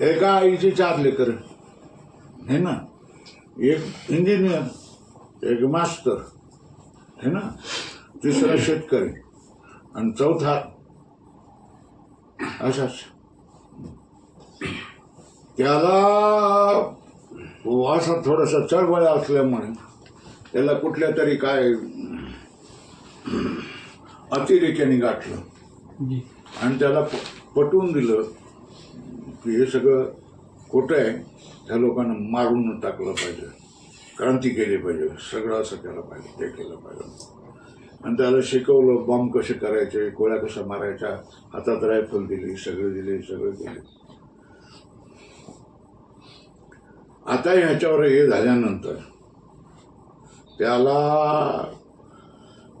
एका आईची चार लेकर. है ना? एक इंजिनियर एक मास्टर है ना? तिसरा शेतकरी. आणि चौथा असाच त्याला असा थोडासा चळवळ असल्यामुळे त्याला कुठल्या तरी काय अतिरेक्याने गाठलं. आणि त्याला पटवून दिलं. की हे सगळं खोटं आहे त्या लोकांना मारून टाकलं पाहिजे. क्रांती केली पाहिजे. सगळं असं केलं पाहिजे. ते केलं पाहिजे. आणि त्याला शिकवलं बॉम्ब कसे करायचे गोळ्या कशा मारायच्या हातात रायफल दिली सगळं दिले सगळं दिले. आता ह्याच्यावर हे झाल्यानंतर त्याला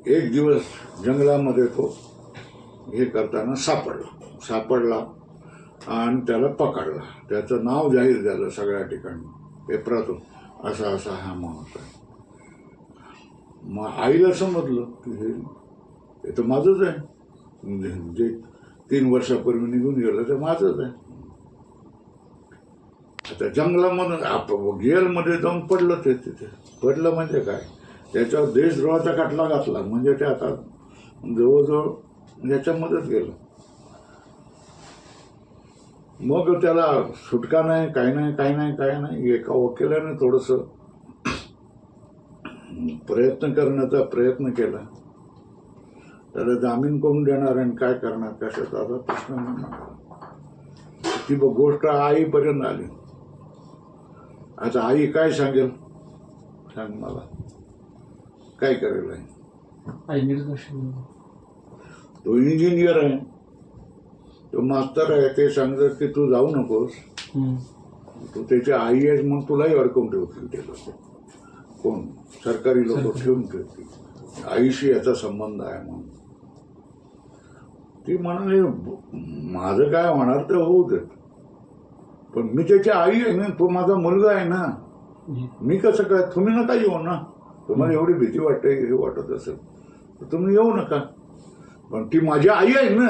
एक दिवस जंगलामध्ये तो हे करताना सापडला. सापडला. आणि त्याला पकडला. त्याचं नाव जाहीर झालं सगळ्या ठिकाणी. पेपरातून असा असा हा माणूस आहे मग आईला समजलं की हे हे तर माझंच आहे. म्हणजे जे तीन वर्षापूर्वी निघून गेलं ते माझंच आहे. आता जंगलामधून आप जेलमध्ये जाऊन पडलं ते तिथे. पडलं म्हणजे काय? त्याच्यावर देशद्रोहाचा खटला घातला. म्हणजे ते आता जवळजवळ याच्यामध्येच गेलं. मग त्याला सुटका नाही काही नाही काही नाही काही नाही. एका वकिलाने थोडस प्रयत्न करण्याचा प्रयत्न केला. त्याला जामीन करून देणार आणि काय करणार कशाचा आता प्रश्न नाही ती गोष्ट आईपर्यंत आली. आता आई काय सांगेल? सांग मला. काय करेल आई. तो इंजिनियर आहे. तो मास्तर आहे ते सांगतात की तू जाऊ नकोस. तू त्याची आई आहेस मग तुलाही अडकवून ठेवतील ते लोक. कोण? सरकारी लोक ठेवून ठेवतील. आईशी याचा संबंध आहे म्हणून. ती म्हणाली माझं काय होणार ते होऊ देत पण मी त्याची आई आहे ना तो माझा मुलगा आहे ना. मी कसं काय तुम्ही नका येऊ ना. तुम्हाला एवढी भीती वाटते हे वाटत असेल. तर तुम्ही येऊ नका. पण ती माझी आई आहे ना.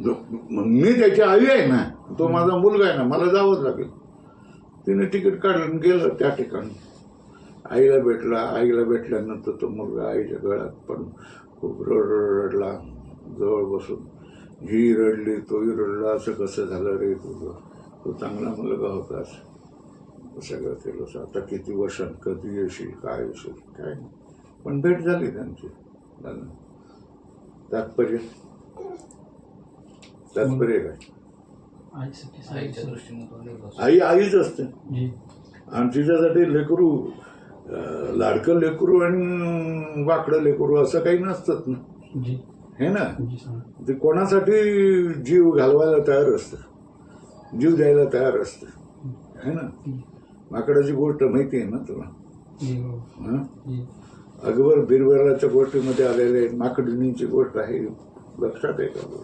मी त्याची आई आहे ना तो माझा मुलगा आहे ना मला जावंच लागेल. तिने तिकीट काढलं आणि गेलं त्या ठिकाणी. आईला भेटला आईला भेटल्यानंतर तो मुलगा आईच्या गळ्यात पण खूप रड रडला जवळ बसून. ही रडली तोही रडला असं कसं झालं रे तुझं? तो चांगला मुलगा होतास सगळं केलं आता किती वर्षात कधी येशील काय येशील काय नाही. पण भेट झाली त्यांची. तात्पर्य? तात्पर्य काय आई आईच असते. जी. आणि तिच्यासाठी लेकरू लाडकं लेकरू आणि वाकडं लेकरू असं काही नसतात ना. जी. हे ना? ते कोणासाठी जीव घालवायला तयार असतं? जीव द्यायला तयार असतं. है ना? माकडाची गोष्ट माहिती आहे ना तुला? जी हो. अकबर बिरबलाच्या गोष्टीमध्ये आलेले माकडणीची गोष्ट आहे. लक्षात आहे का?